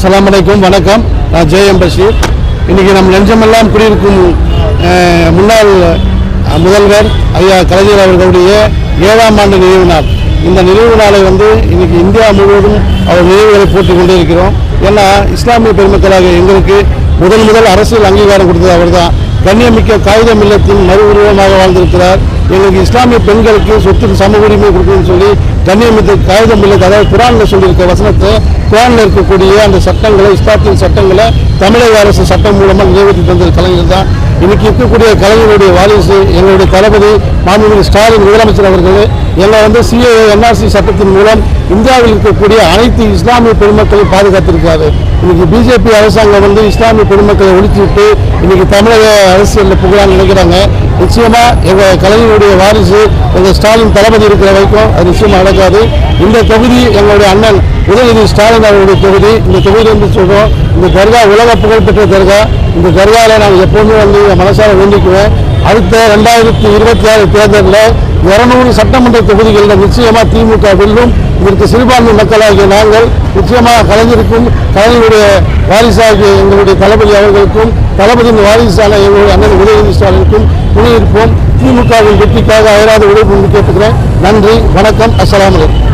அஸ்ஸலாமு அலைக்கும் வணக்கம். நான் ஜே எம் பஷீர். இன்றைக்கி நம் நெஞ்சமெல்லாம் குடியிருக்கும் முன்னாள் முதல்வர் ஐயா கலைஞர் அவர்களுடைய ஏழாம் ஆண்டு நினைவு நாள். இந்த நினைவு நாளை வந்து இன்றைக்கி இந்தியா முழுவதும் அவர் நினைவுகளை போட்டுக் கொண்டே இருக்கிறோம் ஏன்னா இஸ்லாமிய பெருமக்களாக எங்களுக்கு முதல் முதல் அரசியல் அங்கீகாரம் கொடுத்தது அவர்தான். கண்ணியமிக்க காகித இல்லத்தின் மறு உருவமாக வாழ்ந்திருக்கிறார். எங்களுக்கு இஸ்லாமிய பெண்களுக்கு சொத்து சம உரிமை கொடுக்கணும்னு சொல்லி கண்ணியமிக்க காகிதம் இல்லை அதாவது குரானில் சொல்லியிருக்க வசனத்தை குரானில் இருக்கக்கூடிய அந்த சட்டங்களை இஸ்லாத்தின் சட்டங்களை தமிழக அரசு சட்டம் மூலமாக நிறைவேற்றி தந்தது கலைஞர் தான். இன்னைக்கு இருக்கக்கூடிய கலைஞருடைய வாரிசு எங்களுடைய தளபதி மாண்புமிகு ஸ்டாலின் முதலமைச்சர் அவர்கள் எங்களை வந்து சிஏ என்ஆர்சி சட்டத்தின் மூலம் இந்தியாவில் இருக்கக்கூடிய அனைத்து இஸ்லாமிய பெருமக்களையும் பாதுகாத்திருக்காரு இன்னைக்கு பிஜேபி அரசாங்கம் வந்து இஸ்லாமிய பெருமக்களை ஒழித்துவிட்டு இன்னைக்கு தமிழக அரசியலில் புகழான்னு நினைக்கிறாங்க. நிச்சயமா எங்க கலைஞருடைய வாரிசு எங்க ஸ்டாலின் தளபதி இருக்கிற வரைக்கும் அது நிச்சயமா நடக்காது. இந்த தொகுதி எங்களுடைய அண்ணன் உதயநிதி ஸ்டாலின் அவருடைய தொகுதி. இந்த தொகுதி வந்து சொல்றோம் இந்த தர்கா உலக புகழ்பெற்ற தர்கா. இந்த தர்காவில் நான் எப்பவுமே வந்து என் மனசார வேண்டிக்குவேன். அடுத்த ரெண்டாயிரத்தி இருபத்தி ஆறு தேர்தலில் இருநூறு சட்டமன்ற தொகுதிகளில் நிச்சயமாக திமுக வெல்லும். இதற்கு சிறுபான்மை மக்களாகிய நாங்கள் நிச்சயமாக கலைஞருக்கும் கலைஞருடைய வாரிசாகிய எங்களுடைய தளபதி அவர்களுக்கும் தளபதியின் வாரிசான எங்களுடைய அண்ணன் உதயநிதி ஸ்டாலினுக்கும் துணை இருப்போம் திமுகவின் வெற்றிக்காக அயராத உழைப்பு கேட்டுக்கிறேன். நன்றி வணக்கம் அஸ்லாம் வலைக்கம்